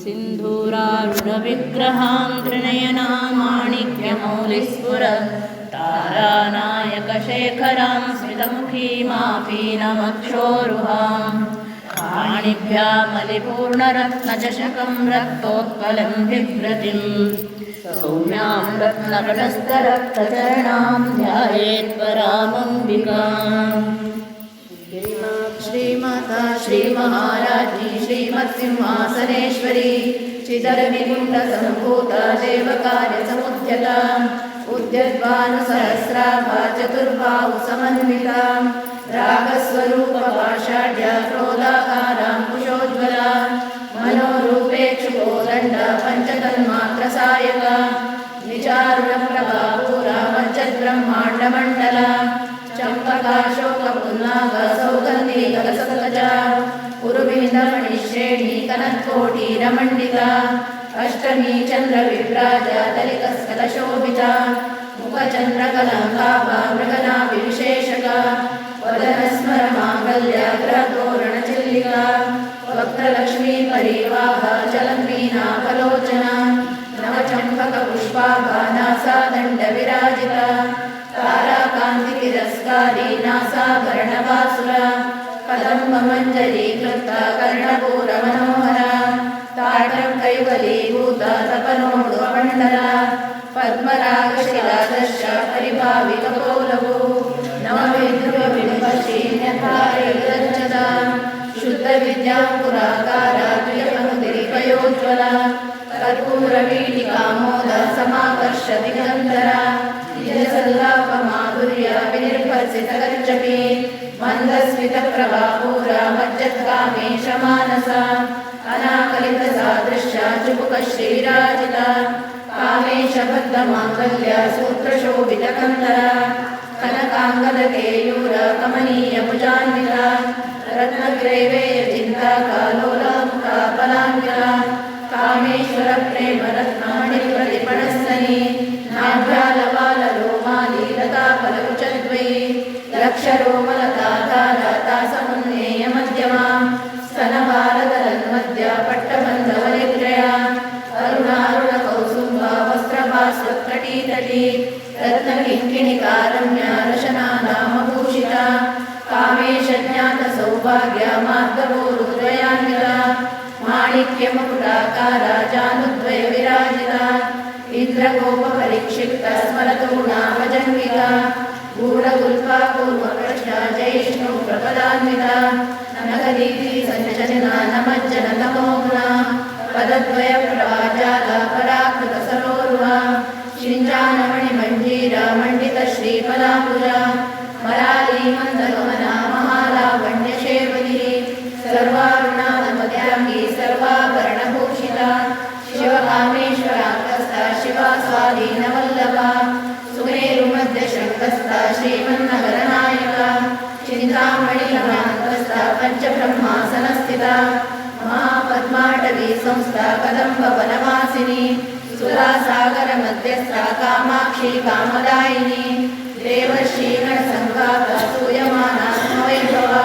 सिन्धूरारुढविग्रहां त्रिनयनामाणिभ्यमौलीस्पुरतारानायकशेखरां स्मितमुखी मापीनमक्षोरुहां पाणिभ्या मलिपूर्णरत्नचषकं रक्तोत्पलं विवृतिं सौम्यां रत्नगस्तरक्तचरणां ध्यायेत्परामम्बिकाम् श्रीमाता श्रीमहाराज्ञी श्रीमत्सिंहासनेश्वरी चिदरविकुण्डसम्भूता देवकार्यसमुद्यता उद्यद्भानुसहस्राभा चतुर्बाहु समन्विता रागस्वरूपपाषाढ्या क्रोधाकाराङ्कुशोज्ज्वला मनोरूपेक्षुकोदण्ड पञ्चतन्मात्रसायका विचारुणप्रभापूरा वज्रब्रह्माण्डमण्डला चम्पकाशोकपुल्लाग ಮಂಡಿತಾ ಅಷ್ಟಮಿ ಚಂದ್ರ ವಿಭ್ರಾಜ ತಲಿತ ಸ್ಥಲ ಶೋಭಿತ ಮುಖ ಚಂದ್ರ ಕಲಂಕಾಭ ಮೃಗನಾಭಿ ವಿಶೇಷಕ ವದನ ಸ್ಮರ ಮಾಂಗಲ್ಯ ಗ್ರಹ ತೋರಣ ಚಿಲ್ಲಿಕ ವಕ್ರಲಕ್ಷ್ಮೀ ಪರಿವಾಹ ಚಲಂಬೀನಾ ಫಲೋಚನ ನವಚಂಪಕ ಪುಷ್ಪಾಭ ನಾಸಾ ದಂಡ ವಿರಾಜಿತ ತಾರಾಕಾಂತಿ ತಿರಸ್ಕಾರಿ ನಾಸಾಭರಣ ವಾಸುರ ಕದಂಬ ಮಂಜರಿ ಕೃತ ಕರ್ಣಪೂರ ಮನೋಹರ ತಾಟಂ ಕೈವಲಿ ಭೂತ ತಪನೋಡು ಪಂಡಲ ಪದ್ಮರಾ ಲಕ್ಷರೋಮಲತಾಧಾರಾತ ಸಮನ್ನೇಯ ಮಧ್ಯಮ ಸ್ತನಬಾಲದಲನ್ಮಧ್ಯ ಪಟ್ಟಬಂಧವರಿದ್ರಯ. ಅರುಣಾರುಣ ಕೌಸುಂಬ ವಸ್ತ್ರಭಾಸ್ವತ್ಕಟೀತಟಿ ರತ್ನಕಿಂಕಿಣಿಕಾರಣ್ಯ ರಶನಾನಾಮಭೂಷಿತ ಕಾಮೇಶ ಸೌಭಾಗ್ಯ ಮಾರ್ಗವೋ ಹೃದಯಾಂಗಿಲ ಮಾಣಿಕ್ಯ ಮುಕುಟಾಕಾರ ಜಾನುದ್ವಯ ವಿರಾಜಿತ. ಇಂದ್ರಗೋಪ ಪರಿಕ್ಷಿಪ್ತ ಸ್ಮರತೂಣಾ ಭಜನ್ವಿತ ಪದಾನ್ವಿತ. ನಮಗ ನೀತಿ ಸಂಚನ ಪದದ್ವಯ ಪ್ರವಾಜಾಲ ಪರಾಕೃತ ಸರೋರುವ ಶಿಂಜಾನಮಣಿ ಮಂಡಿತ ಶ್ರೀಪದಾಂಬುಜ ಮರಾಲಿ ಮಂದಗಮನ ಮಹಾಲಾವಣ್ಯ ಶೇವಲಿ ಸರ್ವಾರುಣ ನಮದ್ಯಾಂಗಿ ಸರ್ವಾಭರಣಭೂಷಿತ. ಶಿವ ಕಾಮೇಶ್ವರಾಂಗಸ್ಥ ಶಿವ ಸ್ವಾಧೀನವಲ್ಲಭ ಸುಮೇರು ಮಧ್ಯ ಶಂಕಸ್ಥ ಶ್ರೀಮನ್ನಗರನ पञ्चब्रह्मासनस्थिता महापद्माटवी संस्था कदम्बवनवासिनी सुरासागरमध्यस्था कामाक्षी कामदायिनी देवर्षीगणसङ्घाता सूयमाना स्मवैभवा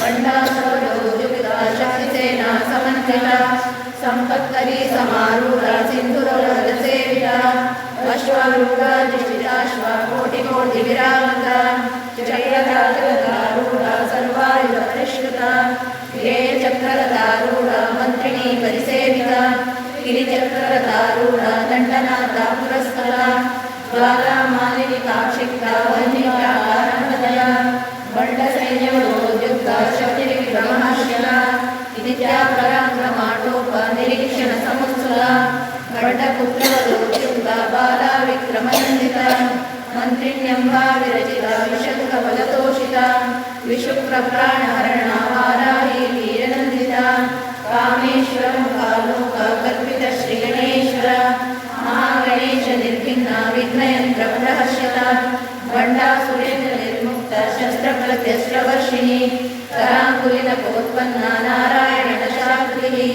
पण्डासुरौद्युक्ता शक्तिसेना समन्विता सम्पत्करी समारूढा सिन्धुरसेविता अश्वारूढा जिष्टिताश्वा कोटिकोटिविरामता ವಕ್ರತಾರೂಢ ದಂಡನಾಥ ಪುರಸ್ಕರ ದ್ವಾರಾ ಮಾಲಿನಿ ಕಾಕ್ಷಿಕ ವನ್ಯಿಕ ಕಾರಣದಯ ಸೈನ್ಯಗಳು ಯುದ್ಧ ಶಕ್ತಿರಿ ಬ್ರಹ್ಮಶಲ ವಿದ್ಯಾ ಪರಾಂಗ್ರಮ ಟೋಪ ನಿರೀಕ್ಷಣ ಸಮುತ್ಸಲ ಬಂಡ ಪುತ್ರವರು ಯುದ್ಧ ಬಾಲ ವಿರಚಿತ ಪ್ರಾಣ ಹರಣ ವಾರಾಹಿ ವೀರನಂದಿತ ಕಾಮೇಶ್ವರಂ ಕಾಲು ಕಲ್ಪಿತ ಶ್ರೀ ಗಣೇಶ್ವರ ಮಹಾಗಣೇಶ ನಿರ್ಭಿನ್ನ ವಿಘ್ನಯಂತ್ರ ಪ್ರಹರ್ಷತ. ಬಂಡಾ ಸುರೇಂದ್ರ ನಿರ್ಮುಕ್ತ ಶಸ್ತ್ರಫಲ ತ್ಯಸ್ತ್ರವರ್ಷಿಣಿ ಕರಾಂಕುಲಿನ ಕೋತ್ಪನ್ನ ನಾರಾಯಣ ಶಾಕ್ರಿ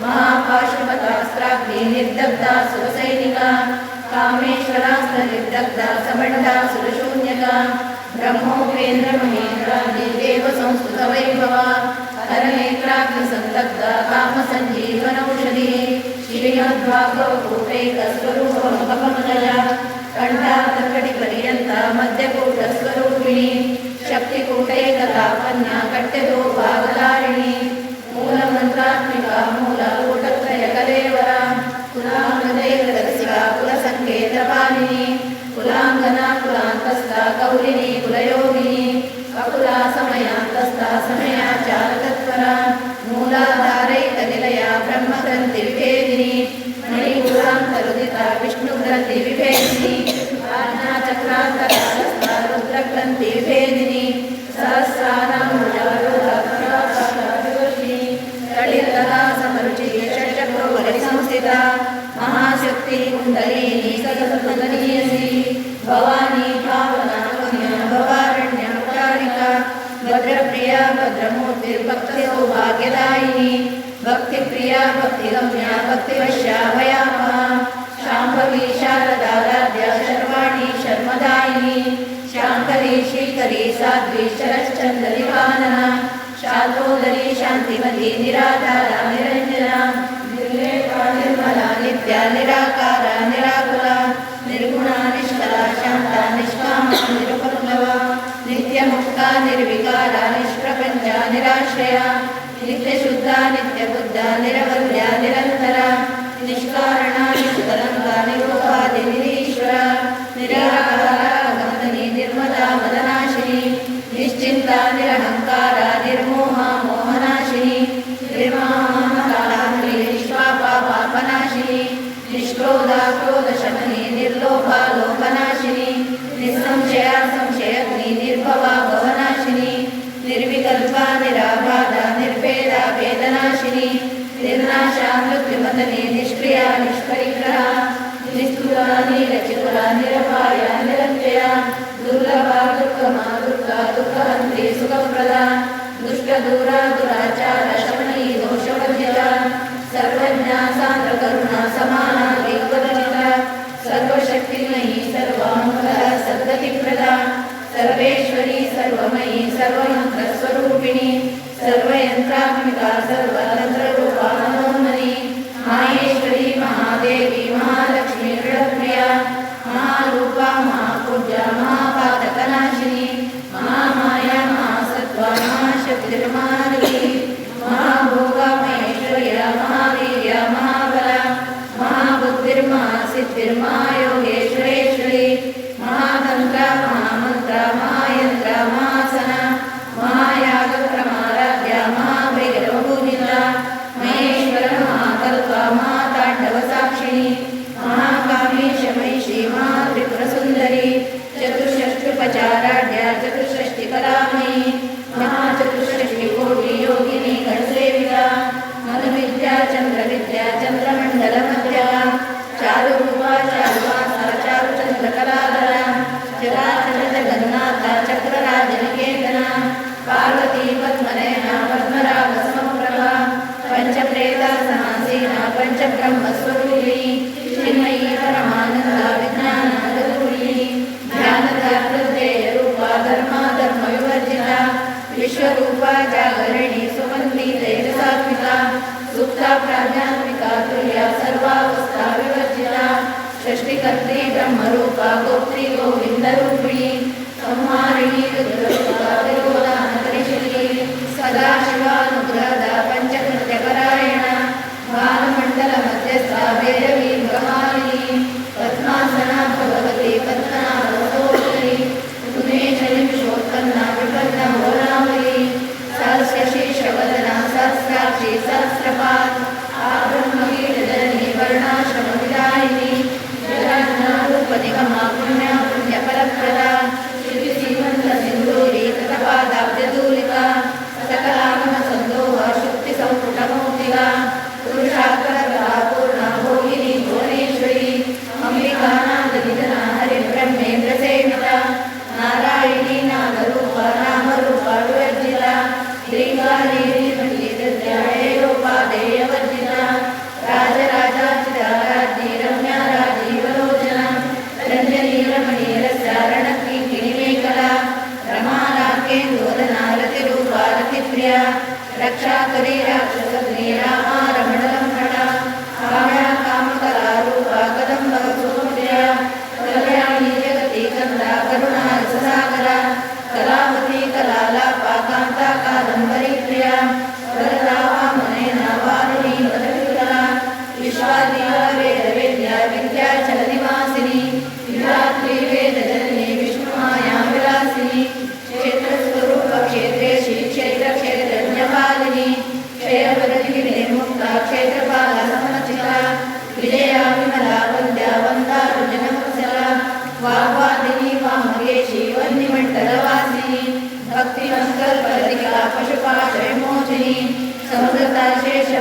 ಮಹಾಪಾಶುಪತಾಸ್ತ್ರಾಗ್ನಿ ನಿರ್ದಗ್ಧ ಸುರಸೈನಿಕ. ಕಾಮೇಶ್ವರಾಸ್ತ್ರ ನಿರ್ದಗ್ಧ ಸಮಂಡ ಸುರಶೂನ್ಯಕ. ಬ್ರಹ್ಮೋಪೇಂದ್ರ ಮಹೇಂದ್ರೇವ ಸಂಸ್ಕೃತ ವೈಭವ ಹರನೇತ್ರಾಗ್ನಿ ಸಂತಪ್ತ ಕಾಮ ಸಂಜೀವನೌಷಧಿ ಶ್ರೀಮದ್ಭಾಗವೋಪೇಕ ಸ್ವರೂಪ ಕಂಠಾತಕಟಿ ಪರ್ಯಂತ ಮಧ್ಯಕೂಟ ಸ್ವರೂಪಿಣಿ ಶಕ್ತಿಕೂಟೇಕ ತಾಪನ್ಯ ಕಟ್ಯದೋ ಭಾಗಧಾರಿಣಿ ಮೂಲ ಮಂತ್ರಾತ್ಮಿಕ ಮೂಲ ಕೂಟತ್ರಯ ಕಲೇವರ कौलिनी कुलयोगिनी कपुला समया तस्ता समया चालक चतुरा निरपाया निरन्त्या दुर्लभा दुर्गमा दुर्गा दुःखहन्त्री सुखप्रदा दुष्टदूरा दुराचार शमणी दोषवर्जिता सर्वज्ञा सान्द्रकरुणा समाना वेगवदनिता सर्वशक्तिमयी सर्वाङ्गः सद्गतिप्रदा सर्वेश्वरी सर्वमयी सर्वमन्त्रस्वरूपिणी सर्वयन्त्रात्मिका सर्वदा बुद्धिर्मा सिद्धिर्मा योगेश्वरेश प्राज्ञात्मिका तुल्या सर्वावस्था विवर्जिता ब्रह्मरूपा गोप्त्री गोविन्दरूपिणी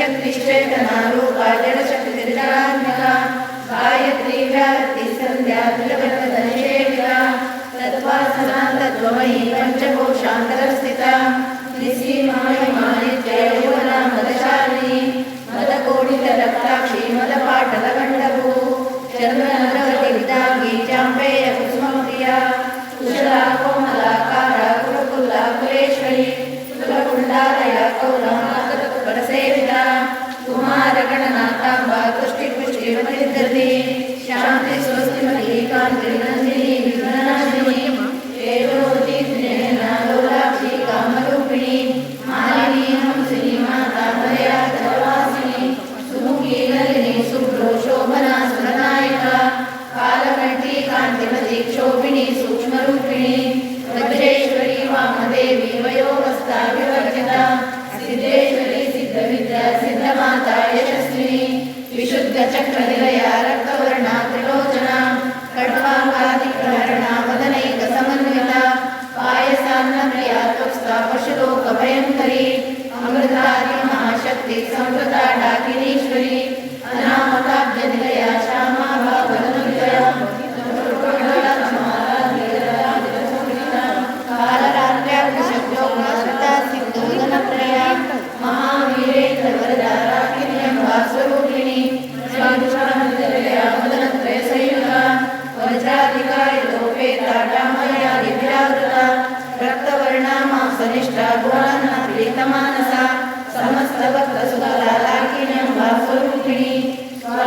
చక్తిశ్చేతనారూప జడశక్తి నిర్ణయాత్మక గాయత్రీ వ్యాప్తి సంధ్యా తిలవర్గ ధనుషేవిక తద్వాసనా తద్వమయి పంచకోశాంతరస్థిత నిశీమాయ తాయశ్రీ విశుద్ధ చక్ర నిలయ రక్త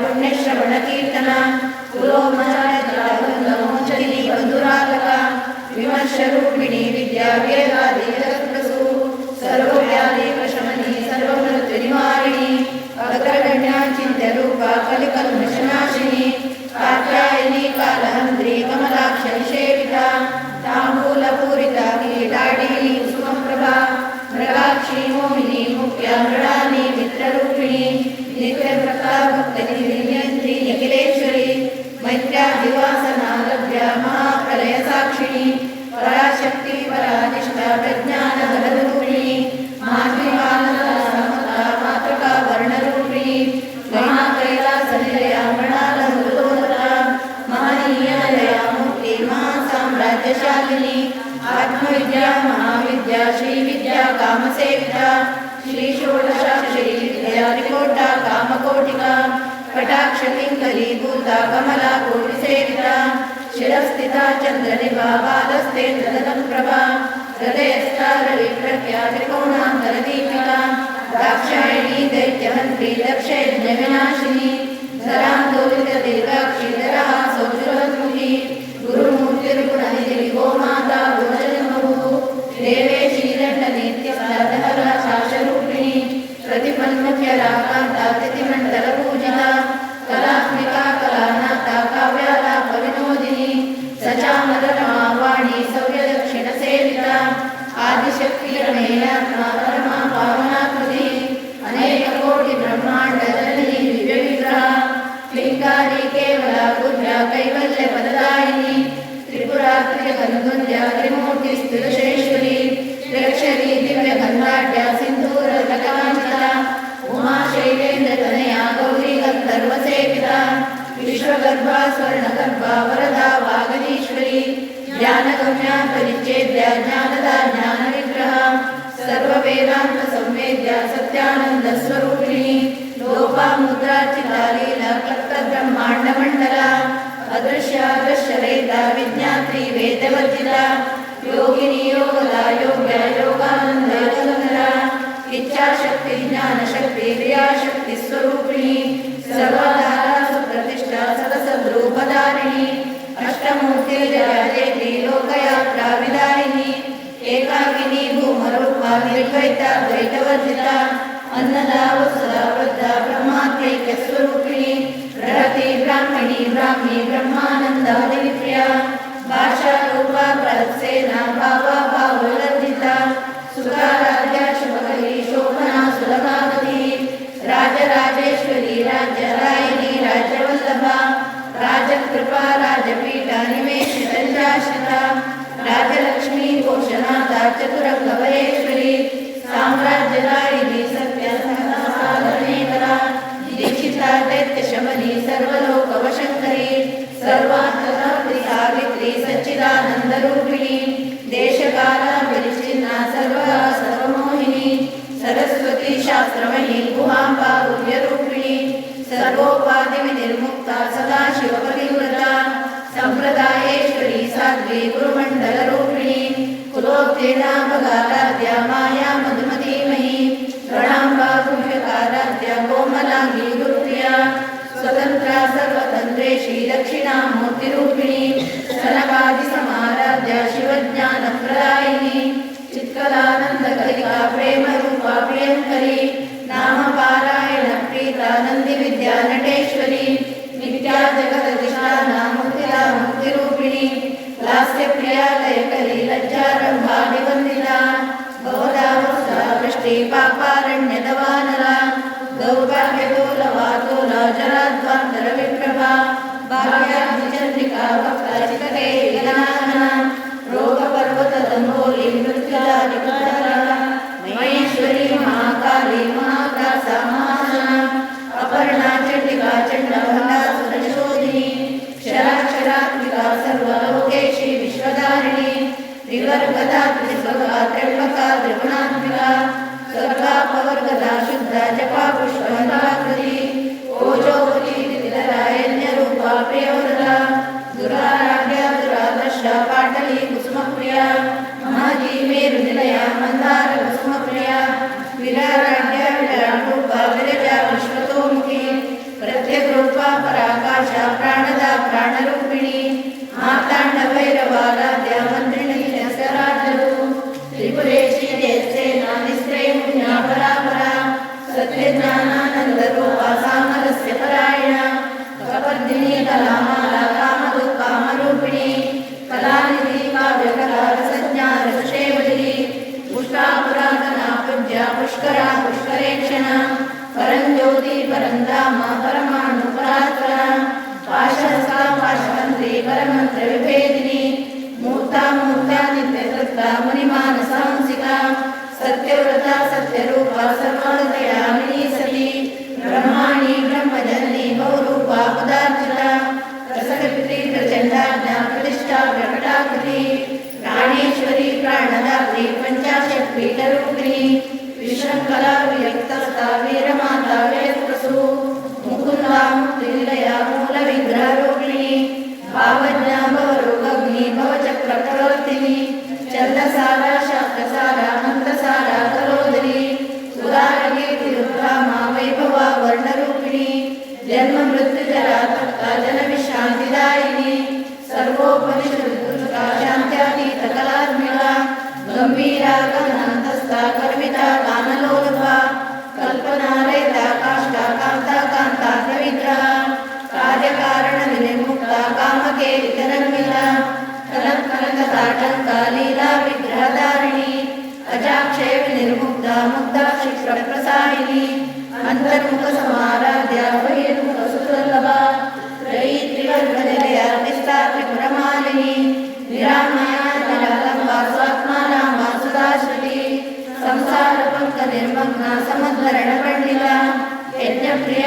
पुण्यश्रवणकीर्तना ಭಾಂಡಮಂಡಲ ಅದೃಶ್ಯ ಅದೃಶ್ಯ ರೈತ ವಿಜ್ಞಾತ್ರಿ ವೇದವಚಿಲ ಯೋಗಿನಿ ಯೋಗದ ಯೋಗ್ಯ ಯೋಗಾನಂದ ಯೋಗಂದರ ಇಚ್ಛಾಶಕ್ತಿ, ಜ್ಞಾನಶಕ್ತಿ, ಕ್ರಿಯಾಶಕ್ತಿ ಸ್ವರೂಪಿಣಿ, ಸರ್ವಾಧಾರ ಸುಪ್ರತಿಷ್ಠಾ ಸದಸದ್ರೂಪಧಾರಿಣಿ, ಅಷ್ಟಮೂರ್ತಿ ಜಯೇತಿ ಲೋಕಯಾತ್ರ ವಿದಾಯಿನಿ ಏಕಾಗಿನಿ ಭೂಮರೂಪ ನಿರ್ವೈತ ದ್ವೈತವರ್ಜಿತ ಅನ್ನದ little green. कदा शुद्ध जपा पुष्पन्दाकृति ओजोपतिरायण्यरूपा दुरादर्श पाटली कुसुमप्रिया महाजी मेरुनिलया मन्दार Para mantener ಸಮದ್ವರಣ ಪಂಡಿತ ಯಜ್ಞಪ್ರಿಯ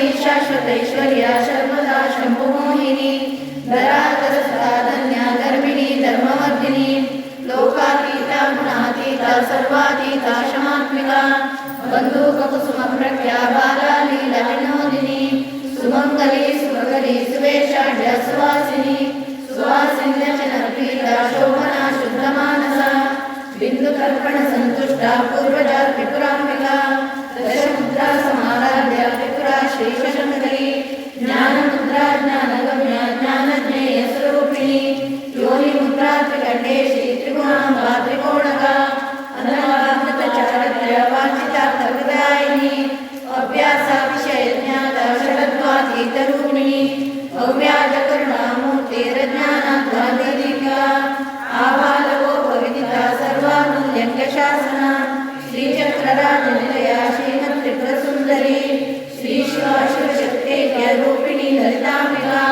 सरस्वती शाश्वतैश्वर्या शर्वदा शम्भुमोहिनी धराधरसदा धन्या धर्मिणी धर्मवर्धिनी लोकातीता गुणातीता सर्वातीता क्षमात्मिका बन्धुककुसुमप्रख्या बालालीला विनोदिनी सुमङ्गली सुमगली सुवेशाढ्य सुवासिनी सुवासिन्यचनर्पीता शोभना शुद्धमानसा बिन्दुकर्पणसन्तुष्टा पूर्वजा त्रिपुराम्बिका दशमुद्रा समारभ्य त्रिपुरा श्रीशशङ्करी ज्ञानमुद्रा ज्ञानगम्या ज्ञानज्ञेयस्वरूपिणी योनिमुद्रा त्रिकण्ठे श्रीत्रिगुणाम्बा त्रिकोणका अनवात्मतचारभ्य वाञ्छितार्थप्रदायिनी अभ्यासाविषयज्ञाता षडत्वातीतरूपिणी भव्याजकरुणामूर्तेरज्ञानाद्वा देविका आबालवो भविदिता सर्वामूल्यङ्कशासना श्रीचक्रराजनिलया श्री त्रिपुर सुंदरी श्री शाश्वशक्ते रूपिणी ललितांबिका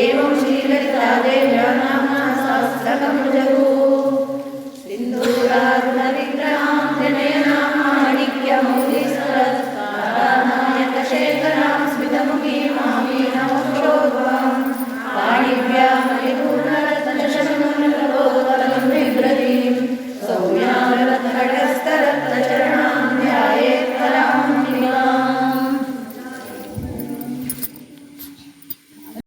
एवं श्री ललिता देव्या नाम सहस्रकमजगु सिंधूरा